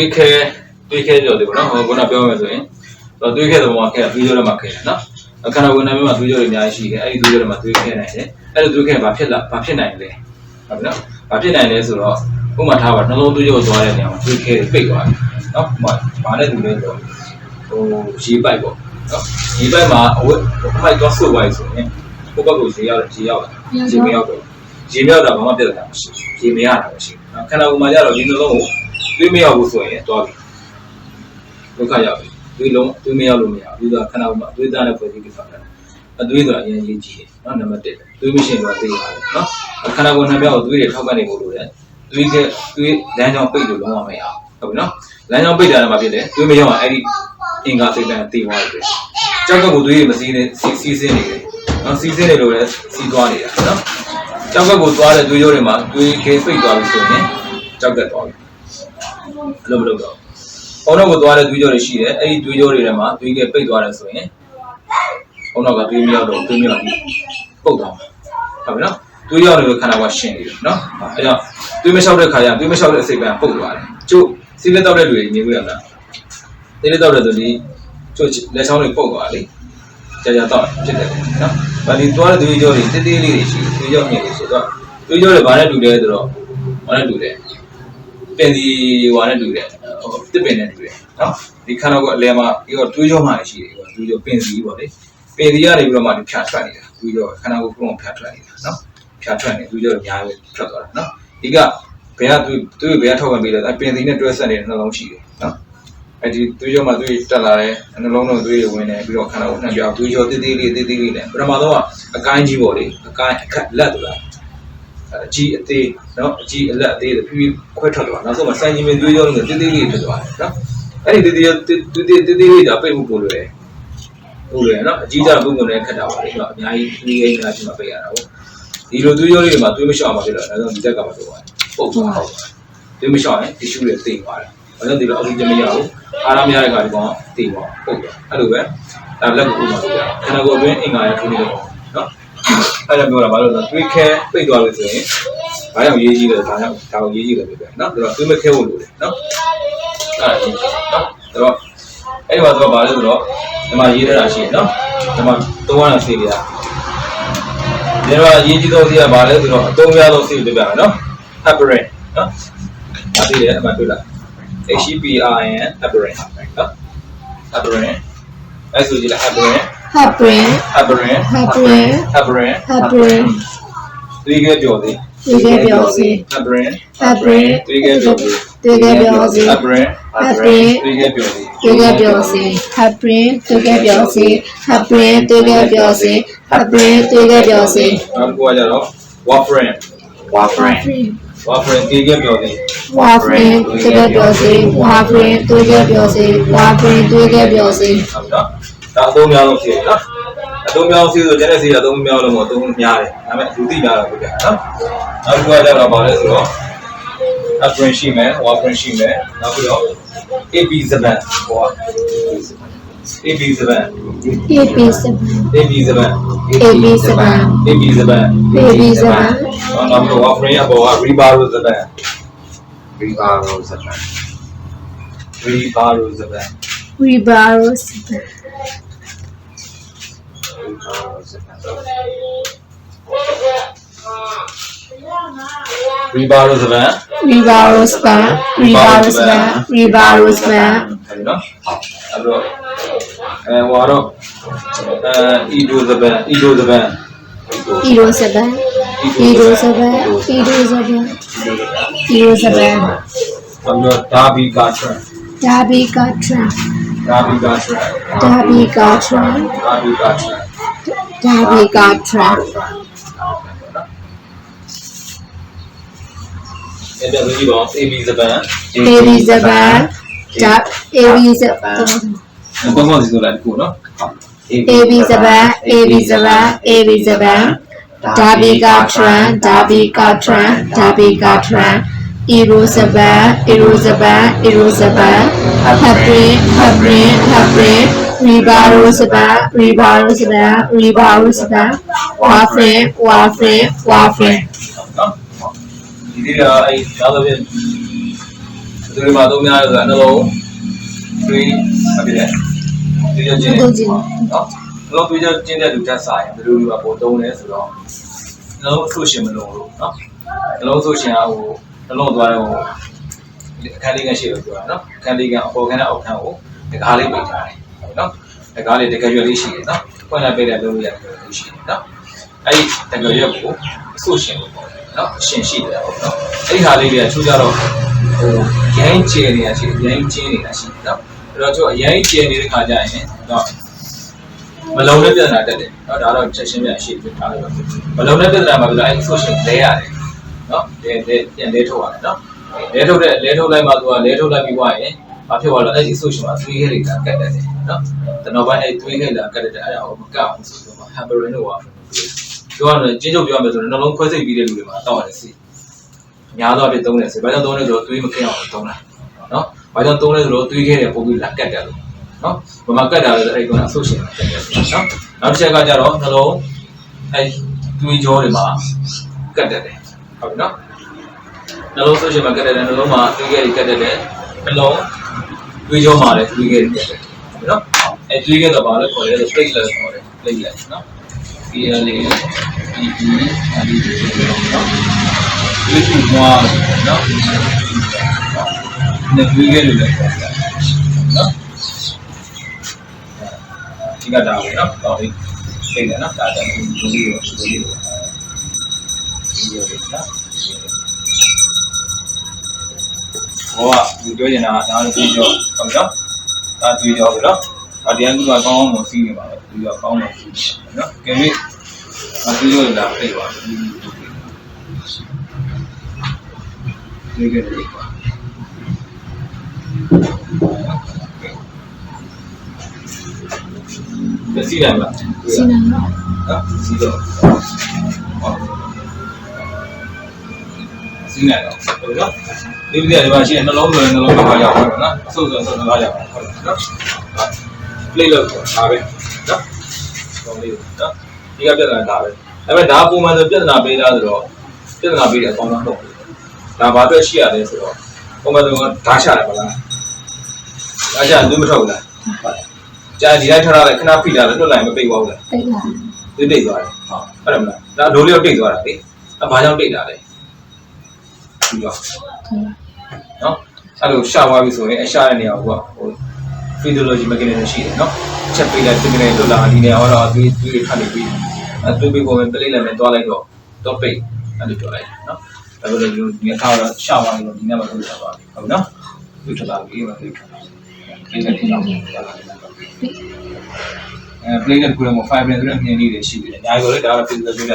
တွေးခဲတွေးခဲကြော်တယ်ပေါ့နော်ဟိုခုနပြောမယ်ဆိုရင်တွေးခဲတဲ့ပုံမှာခဲတွေးကြော်တယ်မှာခဲတယ်နော်အခန္ဓာကိုယ်နာမည်မှာတွေးကြော်တွေအများကြီးရှိတယ်အဲ့ဒီတွေးကြော်တွေမှာတွေးခဲနိုင်တယ်အဲ့လိုတွေးခဲဘာဖြစ်လာဘာဖြစ်နိုင်လဲဟုတ်ပြီနော်ဘာဖြစ်နိုင်လဲဆိုတော့ဥပမာထားပါနှလုံးသွေးကြောသွားတဲ့နေရာမှာတွေးခဲပိတ်သွားတယ်နော်ဥပမာဘာနဲ့တူလဲဆိုတော့ဟိုရေပိုက်ပေါ့နော်ရေပိုက်မှာအဝတ်အမိုက်သွားဆုပ်သွားပြီဆိုရင်ကိုယ့်ဘက်ကိုရေရောက်တယ်ရေရောက်တယ်ရေမရောက်တော့ရေမြောက်တာဘာမှပြဿနာမရှိဘူးရေမရတာမရှိဘူးနော်ခန္ဓာကိုယ်မှာကျတော့ဒီနှလုံးကို တွေးမရောက်ဘူးဆိုရင်သွားပြီဒုက္ခရောက်ပြီတွေးလုံးတွေးမရောက်လို့မရဘူးဒါခန္ဓာကိုယ်မှာတွေးသားတဲ့ဖွဲ့စည်းကိစ္စတယ်အတွေးဆိုတာအရင်ရေးကြည့်တယ်နော်နံပါတ်1တွေးမရှိရင်တော့သိရတယ်နော်ခန္ဓာကိုယ်နှမြောက်ကိုတွေးတွေထောက်ကနေဖို့လိုတယ်တွေးကတွေးလမ်းကြောင်းပိတ်လို့လုံးဝမရဘူးဟုတ်ပြီနော်လမ်းကြောင်းပိတ်တာလည်းမဖြစ်တယ်တွေးမရောက်အောင်အဲ့ဒီအင်္ဂါစိတ်ကတည်သွားတယ်ကြောက်ကကိုတွေးရမစည်းနေစီစီစင်းနေတယ်နော်စီစင်းနေလို့လည်းစီးသွားနေတာနော်ကြောက်ကကိုသွားတဲ့တွေးရိုးတွေမှာတွေးကေပိတ်သွားပြီဆိုရင်ကြောက်ကသွားပြီ အဲ့လိုမလုပ်တော့ဘုံတော့ကိုသွားတဲ့တွေးကြောတွေရှိတယ်အဲ့ဒီတွေးကြောတွေထဲမှာတွေးကေပိတ်သွားတယ်ဆိုရင်ဘုံတော့ကတွေးမရောက်တော့တွေးမရောက်ဘူးပုတ်သွားမှာဟုတ်ပြီနော်တွေးရောက်နေလို့ခန္ဓာကရှင်းနေတယ်နော်အဲကြောင့်တွေးမလျှောက်တဲ့ခါကျတွေးမလျှောက်တဲ့အစိတ်ကပုတ်သွားတယ်ကျုပ်စီးလက်တော့တဲ့လူတွေမြင်လို့ရမလားစီးလက်တော့တဲ့သူဒီကျုပ်လက်ချောင်းတွေပုတ်သွားလေကြာကြာတော့ဖြစ်တယ်နော်။ဗာဒီသွားတဲ့တွေးကြောတွေတေးသေးလေးတွေရှိတယ်တွေးကြောမြင်နေဆိုတော့တွေးကြောတွေဘာနဲ့တူလဲဆိုတော့ဘာနဲ့တူလဲ ပင်ဒီဟွာနဲ့တူတယ်ဟိုတစ်ပင်နဲ့တူတယ်နော်ဒီခန္ဓာကိုယ်အလဲမှာဒီတော့တွေးကြောမှရှိတယ်ဟိုတွေးကြောပင်စီပေါ့လေပင်စီကနေပြီးတော့မှဒီဖြာထွက်နေတာတွေးကြောခန္ဓာကိုယ်ပုံဖြာထွက်နေတာနော်ဖြာထွက်နေတွေးကြောအများကြီးထွက်သွားတာနော်ဒီကဘယ်ကတွေးတွေးဘယ်ကထောက်ခံပေးလဲအဲပင်စီနဲ့တွဲဆက်နေတဲ့နှလုံးရှိတယ်နော်အဲ့ဒီသွေးကြောမှာသွေးတက်လာတယ်နှလုံးလုံးသွေးဝင်နေပြီးတော့ခန္ဓာကိုယ်နှံ့ပြသွေးကြောတိတိလေးတိတိလေးနဲ့ပထမဆုံးကအကိုင်းကြီးပေါ့လေအကိုင်းအခက်လက်တူလား အကြီးအသေးနော်အကြီးအလက်အသေးဖြည်းဖြည်းခွဲထွက်သွားနောက်ဆုံးမှာစိုင်းကြီးမင်းသွေးကြောလုံးတိတိလေးဖြစ်သွားတယ်နော်အဲ့ဒီတိတိတိတိတိတိလေးဒါပိတ်မှုပို့လို့ရတယ်ပို့လို့ရနော်အကြီးကြပုံပုံနဲ့ခက်တာပါလေနော်အများကြီးသွေးရင်းများဖြစ်မှာပိတ်ရတာဟုတ်ဒီလိုသွေးကြောလေးတွေမှာသွေးမလျှော့မှာဖြစ်တော့နောက်ဆုံးဒီတက်ကမှာဖြစ်သွားတယ်ပုတ်သွားဟုတ်သွေးမလျှော့ရင်တီရှူတွေတိတ်သွားတယ်ဘာလို့ဒီလိုအောက်ဆီဂျင်မရဘူးအားရမရတဲ့ခါဒီကောင်တိတ်သွားပုတ်သွားအဲ့လိုပဲဒါလက်ကိုဥပမာပြရခန္ဓာကိုယ်အတွင်းအင်္ဂါရထိုးနေတယ်နော် အဲ့ဒါပြောတာဘာလို့လဲသွေးခဲပိတ်သွားလို့ဆိုရင်ဘာကြောင့်ရေးကြီးလဲဒါကြောင့်ဒါကိုရေးကြီးတယ်ပြောတယ်နော်ဒါတော့သွေးမခဲဖို့လိုတယ်နော်အဲ့ဒါရေးကြီးနော်ဒါတော့အဲ့ဒီမှာတော့ဘာလဲဆိုတော့ဒီမှာရေးထားတာရှိတယ်နော်ဒီမှာသုံးရတာစီးနေတာဒီတော့ရေးကြီးသောစီးကဘာလဲဆိုတော့အသုံးများသောစီးကိုပြပြမယ်နော် heparin နော်ဒါသိတယ်အမှန်တွေ့လား HPRN heparin နော် heparin အဲ့ဆိုကြည့်လား heparin heparin heparin heparin heparin heparin သွေးကပြောသေးသွေးကဲပြောစေ heparin heparin သွေးကပြောသေးသွေးကဲပြောစေ heparin heparin သွေးကပြောသေးသွေးကဲပြောစေ heparin သွေးကဲပြောစေ heparin သွေးကဲပြောစေ heparin သွေးကဲပြောစေနောက်တစ်ခုကကြတော့ warfarin warfarin warfarin သွေးကပြောသေး warfarin သွေးကဲပြောစေ warfarin သွေးကဲပြောစေ warfarin သွေးကဲပြောစေဟုတ်ပြီနော် ဒါအသုံးများဆုံးဖြစ်နော်အသုံးများဆုံးဖြစ်ဆိုကျန်တဲ့စီကအသုံးများလို့မဟုတ်အသုံးများတယ်ဒါပေမဲ့လူသိများတော့ပြပြနော်နောက်တစ်ခုကကြတော့ဗာလဲဆိုတော့ heparin ရှိမယ် warfarin ရှိမယ်နောက်ပြီးတော့ AP7 ဟိုက AP7 AP7 AP7 AP7 AP7 AP7 နောက်ပြီးတော့ warfarin အပေါ်က rivaroxaban rivaroxaban rivaroxaban Ribaros rivaroxaban Ribaros ban Ribaros ban Ribaros ban ဟုတ်နော်အဲ့တော့အဲဟိုတော့အဲ idozaban idozaban Iro saban Iro saban Iro saban Iro saban နောက်တော့ darby gatra Dabi gatra darby gatra Dabi gatra darby gatra Dabi gatra အဲ့ဒါကြည့်ပါဦး ab zaban Baby saban Dab Baby saban ဘာမှမသိလို့လိုက်ကိုနော် Baby saban Baby saban Baby saban Dabi gatra Dabi gatra Dabi gatra Iro saban Iro saban Iro saban Habrin Habrin Habrin Ribaro saban Ribaro saban Ribaro saban Wafrin Wafrin Wafrin နော်ဒီဒီကအဲရတော့ပြန်သူတွေမှာသုံးများလဲဆိုတာနှလုံးသွေးအပြည့်နဲ့သွေးကြောကျင်းနော်နှလုံးသွေးကြောကျင်းတဲ့လူတက်စားရင်ဘယ်လိုလူကပိုသုံးလဲဆိုတော့နှလုံးဆိုရှင်မလုံးလို့နော်နှလုံးဆိုရှင်ကဟို နှလုံးသွားတဲ့ဟိုအခန်းလေးကရှိလို့ပြောတာနော်အခန်းလေးကအပေါ်ခန်းနဲ့အောက်ခန်းကိုတကားလေးပိတ်ထားတယ်ဟုတ်နော်တကားလေးတကယ်ရွယ်လေးရှိတယ်နော်ဖွင့်လိုက်ပိတ်လိုက်လုံးလို့ရတယ်လို့ရှိတယ်နော်အဲ့ဒီတကယ်ရွက်ကိုအဆိုရှင်လို့ပြောတယ်နော်အရှင်ရှိတယ်ဟုတ်နော်အဲ့ဒီဟာလေးတွေကချိုးကြတော့ဟိုရိုင်းကျဲနေတာရှိတယ်ရိုင်းကျင်းနေတာရှိတယ်နော်အဲ့တော့ကျိုးရိုင်းကျဲနေတဲ့ခါကျရင်တော့မလုံတဲ့ပြဿနာတက်တယ်နော်ဒါတော့ချက်ချင်းပြန်ရှိပြထားလို့မလုံတဲ့ပြဿနာမှာပြီးတော့အဲ့ဒီဆိုရှင်လဲရတယ် နော်လဲလဲပြန်လဲထုတ်ရတယ်နော်လဲထုတ်တဲ့လဲထုတ်လိုက်မှသူကလဲထုတ်လိုက်ပြီးွားရင်ဘာဖြစ်သွားလဲအဲ့ဒီဆိုရှင်မှာသွေးခဲတွေကကတ်တယ်နော်တနော်ပိုင်းအဲ့သွေးခဲတွေကကတ်တယ်အဲ့ဒါကိုမကအောင်ဆိုတော့ဟမ်ဘရင်တို့ကပြောရမယ်ကျင်းချုပ်ပြောရမယ်ဆိုတော့နှလုံးခွဲစိတ်ပြီးတဲ့လူတွေမှာတောက်ရတယ်စီများသောအားဖြင့်သုံးတယ်စီဘာကြောင့်သုံးလဲဆိုတော့သွေးမခင်းအောင်သုံးတာနော်ဘာကြောင့်သုံးလဲဆိုတော့သွေးခဲတွေပုံပြီးလာကတ်တယ်လို့နော်ဘာမှကတ်တာလဲအဲ့ကောင်အဆိုရှင်ကတ်တယ်နော်နောက်တစ်ချက်ကကြတော့နှလုံးအဲ့သွေးကြောတွေမှာကတ်တယ် ဟုတ်ပြီနော်နှလုံးဆိုရှင်မှာကတ်တယ်နှလုံးမှာသွေးခဲတွေကတ်တယ်နှလုံးသွေးကြောမှာလည်းသွေးခဲတွေကတ်တယ်နော်အဲသွေးခဲတော့ဘာလဲခေါ်လဲဆို platelet ခေါ်တယ် platelet နော် PLA EE အဒီနော်ဒီကူမွားနော်နေပြီးခဲ့လို့လည်းပေါ့နော်ဒီကတာပဲနော်တော့ဒီသိတယ်နော်ဒါတော့ဒီလိုလိုဒီလိုလိုဒီလို လေးနော်ဟောကဒီပြောနေတာဒါလည်းပြီးတော့ဟုတ်နော်ဒါတွေ့တော့ပြီနော်အတရားကူကကောင်းအောင်မစီးနေပါဘူးပြီးတော့ကောင်းအောင်စီးနော်ကဲပြီးအတူတူလာပြေးပါဒီကနေ့ပါဒီစီးလာမလားစီနံတော့နော်စီးတော့ဟုတ် စီးနေတော့ဟုတ်နော်ဒီပြည့်ဒီမှာရှိရင်နှလုံးသွင်းနှလုံးသွင်းပါရောက်ပါတော့နော်အဆုပ်ဆိုဆုပ်နှလုံးရောက်ပါဟုတ်နော် play လို့ဒါပဲနော်ကောင်းလေးနော်ဒီကပြဿနာဒါပဲဒါပေမဲ့ဒါပုံမှန်ဆိုပြဿနာပေးတာဆိုတော့ပြဿနာပေးတဲ့အကောင်းဆုံးတော့ဒါဘာအတွက်ရှိရလဲဆိုတော့ပုံမှန်ဆိုဓာတ်ချတယ်မလားဓာတ်ချသွေးမထုတ်ဘူးလားကြာဒီလိုက်ထားရတယ်ခဏဖိထားတယ်လွတ်လိုက်မပိတ်သွားဘူးလားပိတ်လာသွေးတိတ်သွားတယ်ဟုတ်အဲ့ဒါမလားဒါဒိုးလေးတော့တိတ်သွားတာလေအဲဘာကြောင့်တိတ်တာလဲ ပြီးတော့နော်အဲ့လိုရှာသွားပြီဆိုရင်အရှာတဲ့နေရာကဟို physiology mechanism ရှိတယ်နော်ချက်ပေးလိုက် signal လွတ်လာဒီနေရာတော့သွေးသွေးတွေထွက်နေပြီအဲသွေးပေးပုံပဲ play လိုက်မယ်တွားလိုက်တော့တော့ပိတ်အဲ့လိုပြောလိုက်နော်ဒါပေမဲ့ဒီအခါတော့ရှာသွားပြီတော့ဒီနေ့မှလို့ရှာသွားပြီဟုတ်နော်သွေးထွက်လာပြီမသွေးထွက်လာပြီ play နဲ့တော့အဲ play နဲ့ကိုယ်က fiber ဆိုတဲ့အမြင်လေးတွေရှိတယ်။ညာရောလေဒါက physiology က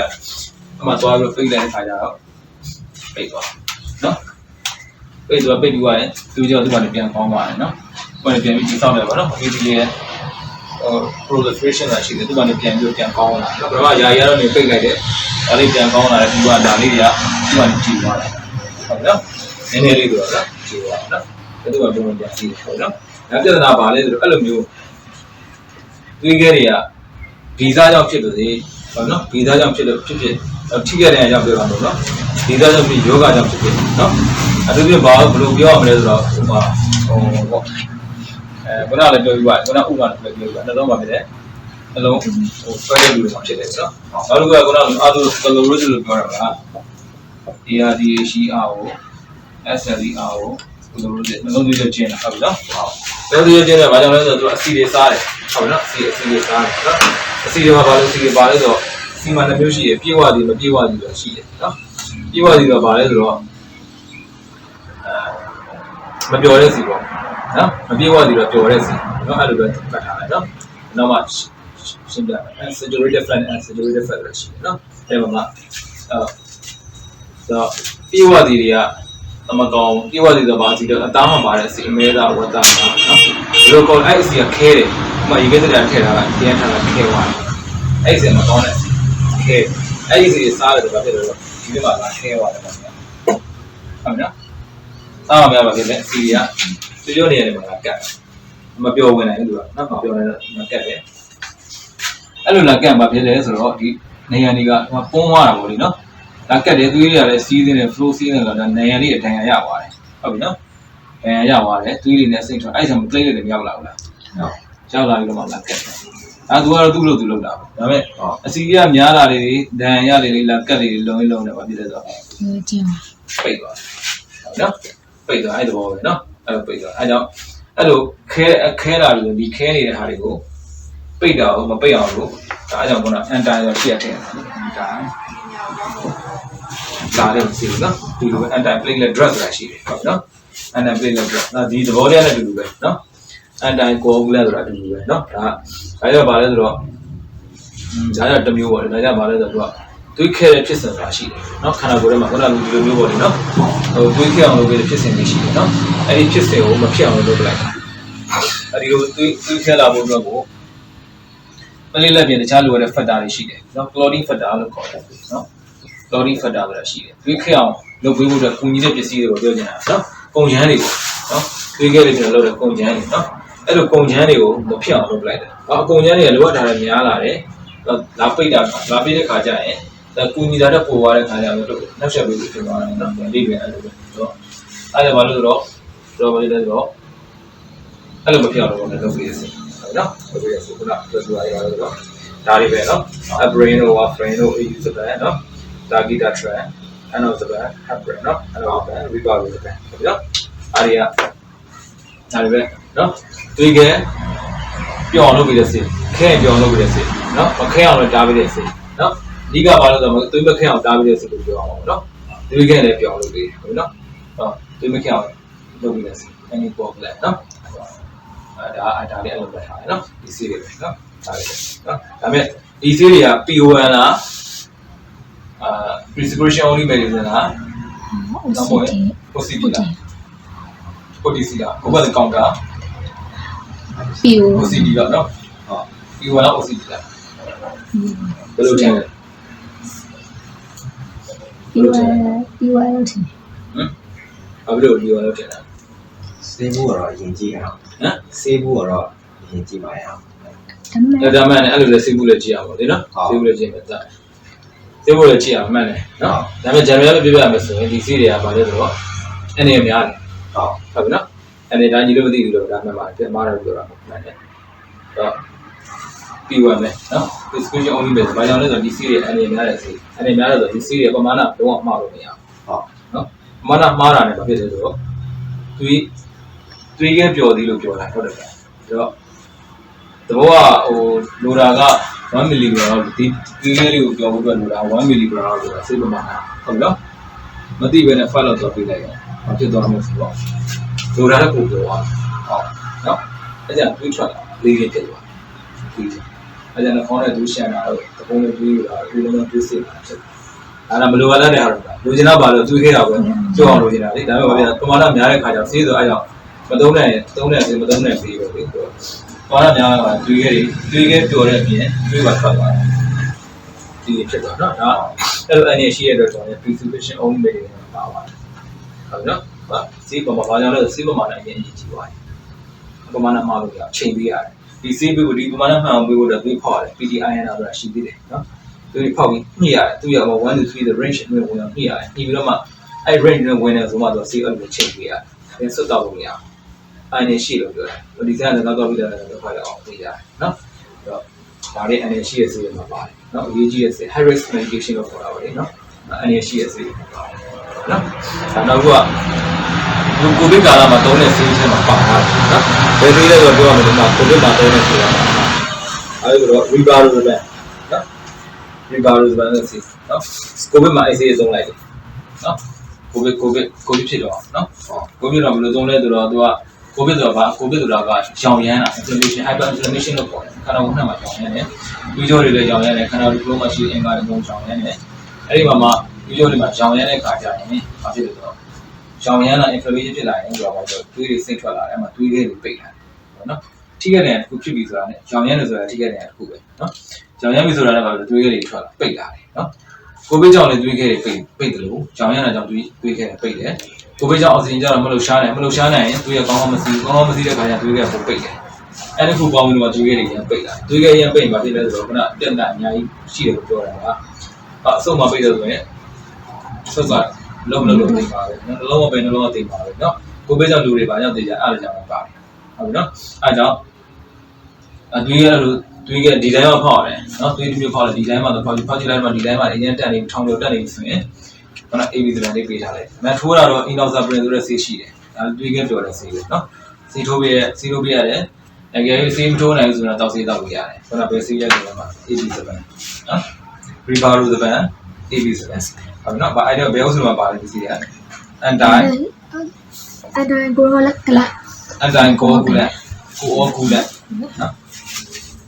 အမှသွားပြီးပိတ်လိုက်တဲ့ခါကျတော့ပိတ်သွား နော်ပိတ်သွားပိတ်ပြီးသွားရင်သူကြောသူကနေပြန်ပေါင်းသွားတယ်နော်။ပြန်ပြန်ပြီးစောင့်တယ်ပါနော်။ဒီဒီရဲ့ဟို proliferation ကရှိတယ်သူကနေပြန်ပြီးပြန်ကောင်းလာတယ်။ဘယ်မှာယာရတော့နေပိတ်လိုက်တယ်။ဒါလေးပြန်ကောင်းလာတယ်သူကဒါလေးတွေကသူကနေကြည့်သွားတယ်။ဟုတ်နော်။နည်းနည်းလေးတော့နော်ကြည့်သွားနော်။သူကပြန်ပြန်ကြည့်တယ်ဟုတ်နော်။ဒါပြဿနာပါလဲဆိုတော့အဲ့လိုမျိုးသွေးခဲတွေကဗီဇကြောင့်ဖြစ်လို့စေဟုတ်နော်ဗီဇကြောင့်ဖြစ်လို့ဖြစ်ဖြစ် ထိခဲ့တဲ့အကြောင်းပြောတာပေါ့နော်ဗီဇကြောင့်ဖြစ်ယောဂကြောင့်ဖြစ်ဖြစ်နော်အထူးဖြင့်ဘာဘယ်လိုပြောရမလဲဆိုတော့ဟိုမှာဟိုပေါ့အဲခုနလည်းပြောပြီးပါခုနဥပမာလည်းပြောပြီးပါနှလုံးပါဖြစ်တယ်နှလုံးဟိုဆွဲတဲ့လူတွေမှာဖြစ်တယ်နော်နောက်တစ်ခုကခုနအာသူကလိုရိုးလို့ပြောတာက ARDHER ကို SLER ကိုဘယ်လိုလဲနှလုံးသွေးကျင်းတာဟုတ်ပြီနော်ဟုတ်နှလုံးသွေးကျင်းတယ်ဘာကြောင့်လဲဆိုတော့သူအဆီတွေစားတယ်ဟုတ်ပြီနော်အဆီအဆီတွေစားတယ်နော်အဆီတွေမှာဘာလို့အဆီတွေပါလဲဆိုတော့ စီမံတစ်မျိုးရှိတယ်ပြေဝသည်မပြေဝသည်တော့ရှိတယ်နော်ပြေဝသည်တော့ဘာလဲဆိုတော့အဲမပျော်တဲ့စီပေါ့နော်မပြေဝသည်တော့ပျော်တဲ့စီနော်အဲ့လိုပဲဖတ်ထားလိုက်နော်နောက်မှရှင်းပြမယ် saturated fat and saturated fat လည်းရှိတယ်နော်အဲ့မှာအဲတော့ပြေဝသည်တွေကအမကောင်ပြေဝသည်ဆိုပါစီတော့အသားမှပါတဲ့စီအမဲသားဝတ်သားနော်ဘယ်လိုကောအဲ့စီကခဲတယ်ဥမာရေခဲစကြထည့်ထားတာပြန်ထားတာခဲသွားတယ်အဲ့စီမကောင်းတဲ့ စီခဲအဲ့ဒီစီစားတယ်ဆိုတာဖြစ်တယ်တော့ဒီမှာလာခဲသွားတယ်ပေါ့နော်ဟုတ်နော်စားရမှာပါဖြစ်တယ်စီကသူပြောနေရတယ်မှာကတ်မပြောဝင်နိုင်ဘူးသူကနော်မပြောနိုင်တော့မကတ်တယ်အဲ့လိုလာကတ်မှာဖြစ်တယ်ဆိုတော့ဒီနေရံတွေကဟိုပုံးသွားတာပေါ့လေနော်လာကတ်တယ်သွေးတွေကလည်းစီးနေတယ် flow စီးနေတော့နေရံလေးအထိုင်ရရပါတယ်ဟုတ်ပြီနော်အဲအဲရသွားတယ်သွေးတွေနဲ့စိတ်ထွက်အဲ့ဒါမှ play တွေလည်းရောက်လာဘူးလားဟုတ်ရောက်လာပြီးတော့မှလာကက်တယ် အဲသူကတော့သူ့လို့သူလုပ်တာပဲဒါပေမဲ့ဟုတ်အစီကများလာလေဒဏ်ရလေလာကက်လေလုံလုံးနေပါပြည့်တယ်ဆိုတော့ဒီကျင်းပါပိတ်သွားတယ်နော်ပိတ်သွားအဲ့ဒီဘောပဲနော်အဲ့လိုပိတ်သွားအဲ့ကြောင့်အဲ့လိုခဲခဲလာပြီးဒီခဲနေတဲ့ဟာတွေကိုပိတ်တာကိုမပိတ်အောင်လို့ဒါအဲ့ကြောင့်ကတော့အန်တာရောရှေ့ခဲ့တာနော်အန်တာလာတယ်စီနော်ဒီလိုပဲ anti platelet drug ဆိုတာရှိတယ်ဟုတ်နော် anti platelet drug ဒါဒီသဘောတရားနဲ့အတူတူပဲနော် anti coagulant ဆိုတာအတူတူပဲနော်ဒါဒါကြောင့်ဗာလဲဆိုတော့อืมဒါကြောင့်တစ်မျိုးပေါ့လေဒါကြောင့်ဗာလဲဆိုတော့သူကတွေးခဲတဲ့ဖြစ်စဉ်ဆိုတာရှိတယ်နော်ခန္ဓာကိုယ်ထဲမှာခုနကလိုဒီလိုမျိုးပေါ့လေနော်ဟိုတွေးခဲအောင်လုပ်ခဲ့တဲ့ဖြစ်စဉ်တွေရှိတယ်နော်အဲ့ဒီဖြစ်စဉ်ကိုမဖြစ်အောင်လုပ်ပလိုက်တာအဲ့ဒီလိုတွေးတွေးခဲလာဖို့အတွက်ကိုပလေးလက်ပြင်တခြားလိုရတဲ့ factor တွေရှိတယ်နော် chlorine factor လို့ခေါ်တယ်နော် chlorine factor ဆိုတာရှိတယ်တွေးခဲအောင်လုပ်ပေးဖို့အတွက်ကုညီတဲ့ပစ္စည်းတွေကိုပြောချင်တာနော်ကုန်ချမ်းတွေပေါ့နော်တွေးခဲလေးကျွန်တော်လုပ်တဲ့ကုန်ချမ်းတွေနော် အဲ့လိုကုန်ချမ်းတွေကိုမဖြစ်အောင်လုပ်ပလိုက်တယ်။အော်အကုန်ချမ်းတွေကလိုအပ်တာတွေများလာတယ်။လာပိတ်တာလာပိတ်တဲ့ခါကျရင်ဒါကုညီတာတဲ့ပိုသွားတဲ့ခါကျတော့နောက်ဆက်ပြီးဖြစ်သွားတယ်နော်။ဒီတွေအဲ့လိုပဲ။ဆိုတော့အဲ့ဒါဘာလို့လဲဆိုတော့တော့ဘာလို့လဲဆိုတော့အဲ့လိုမဖြစ်အောင်လုပ်နေလုပ်ပေးရစီ။ဟုတ်နော်။လုပ်ပေးရစီခုနကပြောပြရတာတော့ဒါတွေပဲနော်။ a brain တို့ a brain တို့ a user ပဲနော်။ target track အဲ့တော့ဆိုပဲ a brain နော်။အဲ့တော့ပဲ recovery ပဲ။ဟုတ်ပြီနော်။အားရဒါတွေပဲ နော်။တွေးခဲ့ပျော်လုပ်ပြီးတဲ့စိတ်ခဲပျော်လုပ်ပြီးတဲ့စိတ်နော်မခဲအောင်လည်းတားပြီးတဲ့စိတ်နော်အဓိကဘာလို့ဆိုတော့သွေးမခဲအောင်တားပြီးတဲ့စိတ်ကိုပြောအောင်ပါနော်သွေးခဲလည်းပျော်လုပ်ပြီးဟုတ်နော်ဟောသွေးမခဲအောင်လုပ်ပြီးတဲ့စိတ် any problem နော်အဲဒါအတားလေးအလုပ်ပဲထားတယ်နော်ဒီစိတ်တွေပဲနော်ဒါလေးပဲနော်ဒါပေမဲ့ဒီစိတ်တွေက PON လားအာ prescription only medicine လားဟုတ်ဟုတ်တယ် OCD လား OTC လားဘုရား ကောင်တာပြီး OCD လားနော်ဟုတ် PON လား OCD လားဘယ်လိုထင်လဲပြီးသွားပြီးသွားလို့ထင်ဟမ်ဘာဖြစ်လို့ဒီရောလောက်ထင်တာစေးဖို့ကတော့အရင်ကြည့်ရအောင်ဟမ်စေးဖို့ကတော့အရင်ကြည့်ပါရအောင်တယ်ဒါပေမဲ့ဒါမှမဟုတ်အဲ့လိုလဲစိတ်ဘူးလဲကြည့်အောင်ပါလေနော်ဟုတ်စိတ်ဘူးလဲကြည့်မယ်တာစိတ်ဘူးလဲကြည့်အောင်မှန်တယ်နော်ဒါပေမဲ့ဂျန်ရယ်ပဲပြပြရမယ်ဆိုရင်ဒီစီးတွေကဘာလဲဆိုတော့အနေနဲ့များတယ်ဟုတ်ဟုတ်ပြီနော် အနေဒါကြီးလို့မသိဘူးလို့ဒါမှန်ပါတယ်ပြန်မားတယ်ပြောတာမှန်တယ်တော့ပြီးဝင်မယ်နော် prescription only ပဲဘာကြောင့်လဲဆိုတော့ဒီစီးတွေအနေများတယ်စီးအနေများတယ်ဆိုတော့ဒီစီးတွေပမာဏလုံးဝမှားလို့မရဘူးဟုတ်နော်ပမာဏမှားတာနဲ့ဘာဖြစ်လဲဆိုတော့သူတွေးခဲပျော်သည်လို့ပြောတာဟုတ်တယ်ဗျာဒါတော့တဘောကဟိုလိုတာက1 mg လောက်ဒီဒီလေးလေးကိုပြောဖို့အတွက်လိုတာ1 mg လောက်ဆိုတာစိတ်ပမာဏဟုတ်ပြီနော်မသိဘဲနဲ့ဖတ်လို့တော့ပြလိုက်တယ်ဘာဖြစ်သွားမှာဆိုတော့ လိုတာလည်းပို့ပြောသွားဟုတ်နော်အဲ့ဒါတွေးထွက်လာလေးလေးဖြစ်သွားဒီအဲ့ဒါနဲ့ခေါင်းနဲ့ဒူးရှန်တာတော့တပုံးနဲ့တွေးရတာဒီလိုမျိုးတွေးစစ်တာဖြစ်အဲ့ဒါမလိုအပ်တဲ့ဟာတော့လိုချင်တော့ပါလို့တွေးခဲ့တာပဲကြောက်အောင်လိုချင်တာလေဒါပေမဲ့ပမာဏများတဲ့ခါကျတော့စေးဆိုအဲ့ကြောင့်မသုံးနဲ့သုံးနဲ့စေးမသုံးနဲ့စေးပဲလေဘာသာများကတွေးခဲ့တွေးခဲ့ပျော်တဲ့အပြင်တွေးပါထွက်သွားတယ်ဒီဖြစ်သွားနော်ဒါအဲ့လိုအနေရှိရတဲ့တော့ prescription only medication ပါပါတယ်ဟုတ်နော် ဟာစေးပမာဘာကြောင့်လဲစေးပမာဏအရင်ကြီးကြီးသွားတယ်ပမာဏမှားလို့ရချိန်ပေးရတယ်ဒီစေးပေးဖို့ဒီပမာဏမှန်အောင်ပေးဖို့တော့တွေးဖောက်ရတယ် PDIN ဆိုတာရှိသေးတယ်နော်တွေးဖောက်ပြီးညှိရတယ်သူရမှာ1 to 3 the range နဲ့ဝင်အောင်ညှိရတယ်ညှိပြီးတော့မှအဲ့ range နဲ့ဝင်နေဆိုမှတော့စေးအဲ့လိုချိန်ပေးရတယ်အဲဆွတ်တော့လို့ရအောင်အနေရှိလို့ပြောတယ်ဒီစားလည်းတော့ပြီးတော့လည်းဖတ်ရအောင်သိရတယ်နော်အဲ့တော့ဒါလေးအနေရှိရစေးမှာပါတယ်နော်အရေးကြီးရစေး high risk medication လို့ခေါ်တာပါလေနော်အနေရှိရစေးမှာပါတယ်နော်ဒါနောက်တစ်ခုက ဒီကိုဗစ်ကာလမှာသုံးတဲ့ဆေးထဲမှာပါတာနော်ဘယ်သေးလဲဆိုတော့ပြောရမယ်ဒီမှာကိုဗစ်မှာသုံးတဲ့ဆေးပါအဲဒီတော့ Ribaro ပဲနော် Ribaro ပဲနဲ့ဆေးနော်ကိုဗစ်မှာအဲဆေးသုံးလိုက်တယ်နော်ကိုဗစ်ကိုဗစ်ကိုဗစ်ဖြစ်တော့နော်ကိုဗစ်တော့ဘယ်လိုသုံးလဲဆိုတော့သူကကိုဗစ်ဆိုတော့ဗာကိုဗစ်ဆိုတာကရောင်ရမ်းတာ inflammation hyper inflammation လို့ခေါ်တယ်ခန္ဓာကိုယ်နှံ့မှာရောင်ရမ်းတယ်ပြီးကြောတွေလည်းရောင်ရမ်းတယ်ခန္ဓာကိုယ်လုံးမှာရှိတဲ့အင်္ဂါတွေလုံးရောင်ရမ်းတယ်အဲဒီမှာမှပြီးကြောတွေမှာရောင်ရမ်းတဲ့ခါကျရင်ဘာဖြစ်လဲဆိုတော့ ရောင်ရမ်းလာ inflammation ဖြစ်လာရင်ကြောပါတော့သွေးတွေစိတ်ထွက်လာတယ်အမှသွေးလေးတွေပိတ်လာတယ်ပေါ့နော်ထိခဲ့တဲ့တစ်ခုဖြစ်ပြီဆိုတာနဲ့ရောင်ရမ်းတယ်ဆိုတာထိခဲ့တဲ့တစ်ခုပဲနော်ရောင်ရမ်းပြီဆိုတာလည်းဘာလို့သွေးလေးတွေထွက်လာပိတ်လာတယ်နော်ကိုဗစ်ကြောင့်လည်းသွေးခဲတွေပိတ်ပိတ်တယ်လို့ရောင်ရမ်းတာကြောင့်သွေးသွေးခဲတွေပိတ်တယ်ကိုဗစ်ကြောင့်အောက်ဆီဂျင်ကြောင့်မလို့ရှားတယ်မလို့ရှားနိုင်ရင်သွေးကကောင်းကောင်းမစီကောင်းကောင်းမစီတဲ့ခါကျသွေးခဲပုံပိတ်တယ်အဲ့ဒီခုပေါင်းပြီးတော့သွေးခဲတွေပြန်ပိတ်လာသွေးခဲရန်ပိတ်မှာဖြစ်လဲဆိုတော့ခုနတက်တာအများကြီးရှိတယ်လို့ပြောတာကအဲအဆုတ်မှာပိတ်တယ်ဆိုရင်ဆုတ်က လုံးမလုံးလုံးသိပါပဲနော်လုံးမပဲလုံးဝသိပါပဲနော်ကိုဘေးကြောင့်လူတွေဘာကြောင့်တည်ကြအဲ့ဒါကြောင့်လည်းပါတယ်ဟုတ်ပြီနော်အဲ့ဒါကြောင့်အတွေးရလို့တွေးကဒီတိုင်းမှာဖောက်ရတယ်နော်တွေးဒီမျိုးဖောက်တယ်ဒီတိုင်းမှာတော့ဖောက်ကြည့်ဖောက်ကြည့်လိုက်မှဒီတိုင်းမှာအရင်တက်နေထောင်ကျော်တက်နေပြီဆိုရင်ခုန AB စံလေးပေးထားလိုက်မထိုးတာတော့ inoxaprine ဆိုတဲ့ဆေးရှိတယ်ဒါတွေးကပြောတဲ့ဆေးပဲနော်ဆေးထိုးပေးရဆေးထိုးပေးရတယ်အကယ်၍ဆေးမထိုးနိုင်ဘူးဆိုတော့တောက်ဆေးတောက်လို့ရတယ်ခုနပဲဆေးရက်တွေမှာ AB စံနော် Ribaro စံ AB စံ ဟုတ်ပြီနော်ဘာအဲ့တော့ဘယ်ဥစ္စာမှာပါတယ်ဒီဆေးရ anti အဲ့ဒါကိုရလက်ကလာ anti coagulant ကိုအောကူလန့်နော်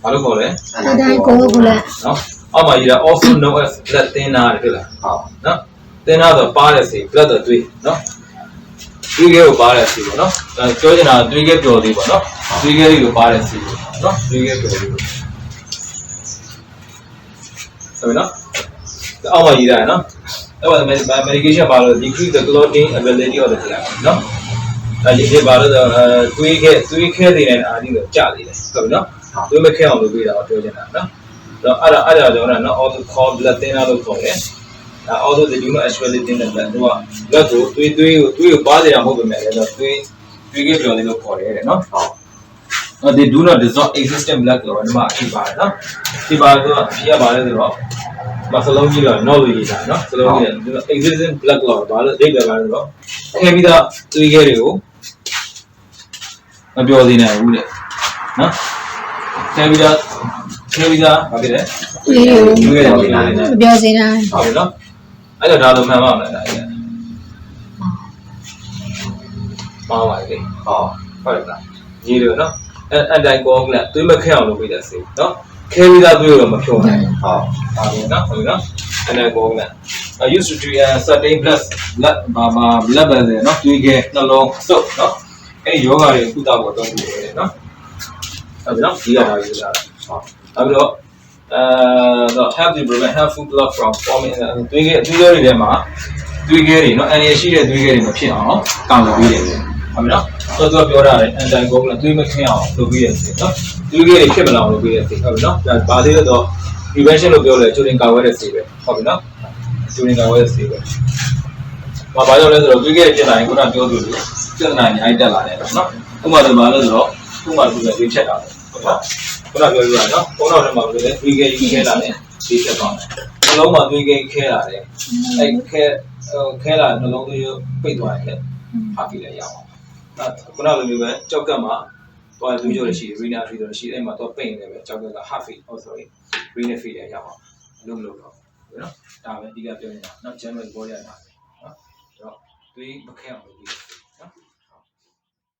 ဘာလို့ခေါ်လဲအဲ့ဒါကိုကိုလက်နော်အောက်မှာရေးတာ also known as blood thinner တဲ့လားဟုတ်နော် thinner ဆိုပါတဲ့စေ blood တော့သွေးနော်သွေးခဲကိုပါတဲ့စေပေါ့နော်အဲပြောချင်တာသွေးခဲပျော်သေးပေါ့နော်သွေးခဲလေးကိုပါတဲ့စေပေါ့နော်သွေးခဲပျော်သေးပေါ့ဟုတ်ပြီနော်အောက်မှာရေးတာနော် အဲ့ဒါ medication ပါလို့ decrease the clotting ability of the blood နော်အဲဒီဒီပါလို့အဲသွေးခဲသွေးခဲတွေနဲ့အာဒီတော့ကျနေတယ်ဟုတ်ပြီနော်သွေးမခဲအောင်လုပ်ပေးတာကိုပြောချင်တာနော်တော့အဲ့ဒါအဲ့ဒါကြောင့်နော် auto call blood thinner လို့ခေါ်တယ် uh, although they do not actually thin the blood တော့ blood ကိုသွေးသွေးကိုသွေးကိုပါစေရမဟုတ်ပေမဲ့လည်းတော့သွေးသွေးကပြော်လေးလို့ခေါ်တယ်တဲ့နော်ဟုတ် Uh, they do not dissolve existing blood လို့ဒီမှာအဖြစ်ပါတယ်နော်ဒီပါတော့ဖြေရပါတယ်ဆိုတော့ မစလုံးကြီးတော့ not လို့ရေးတာနော်စလုံးကြီးက existing blood လို့ဘာလို့ဒိတ်တယ်ပါလဲဆိုတော့ခဲပြီးတော့သွေးခဲတွေကိုမပြောသေးနိုင်ဘူးတဲ့နော်ခဲပြီးတော့ခဲပြီးတော့ဘာဖြစ်လဲဒီလိုသွေးခဲတွေပြောနေတယ်မပြောစေတာဟုတ်ပြီနော်အဲ့တော့ဒါလိုမှန်ပါမလားဒါကြီးပါပါလေဟုတ်ဟုတ်တယ်လားညီတယ်နော်အဲ့အန်တိုင်ကောကလသွေးမခဲအောင်လုပ်ပေးတဲ့စေနော် ခဲပြီးသားသွေးတော့မဖြောနိုင်ဘူးဟုတ်ပါပြီနော်ဟုတ်ပြီနော်အန်တိုင်ကောကလ I used to treat a certain blood blood ဘာဘာ blood vessel နော်သွေးခဲနှလုံးစုပ်နော်အဲ့ဒီယောဂတွေကုသဖို့တော့ပြုရတယ်နော်ဟုတ်ပြီနော်ဒီရတာရေးတာဟုတ်နောက်ပြီးတော့အဲတော့ help to prevent harmful blood from forming သွေးခဲသွေးကြောတွေထဲမှာသွေးခဲတွေနော်အန်ရရှိတဲ့သွေးခဲတွေမဖြစ်အောင်ကာကွယ်ပေးတယ် ဟုတ်ပြီနော်ဆိုတော့သူကပြောတာလေ anti coagulant သွေးမခင်းအောင်လုပ်ပေးရစီနော်သွေးခဲတွေဖြစ်မလာအောင်လုပ်ပေးရစီဟုတ်ပြီနော်ဒါဘာသေးလဲတော့ prevention လို့ပြောလဲချိုးတင်ကာကွယ်တဲ့စီပဲဟုတ်ပြီနော်ချိုးတင်ကာကွယ်တဲ့စီပဲဘာဘာကြောင့်လဲဆိုတော့သွေးခဲတွေဖြစ်လာရင်ခုနပြောသလိုပြဿနာအများကြီးတက်လာတယ်နော်ဥပမာဆိုဘာလဲဆိုတော့ဥပမာဆိုတော့သွေးချက်တာဟုတ်ပါခုနပြောပြရနော်ဘုံတော်ထဲမှာဆိုလည်းသွေးခဲကြီးခဲလာတယ်သွေးချက်သွားတယ်နှလုံးမှာသွေးခဲခဲလာတယ်အဲ့ခဲခဲလာနှလုံးသွေးပိတ်သွားတယ်ဟာပြီလည်းရအောင်နော် ခုနလိုမျိုးပဲကြောက်ကတ်မှာသွားသွေးကြောတွေရှိတယ် renal artery တွေရှိတယ်အဲ့မှာတော့ပိတ်နေတယ်ပဲကြောက်ကတ်က heart failure oh sorry renal failure ရအောင်လုံးလုံးတော့နော်ဒါပဲအဓိကပြောနေတာနော် general ဘောရတာနော်အဲ့တော့သွေးမခဲအောင်လုပ်ပြီး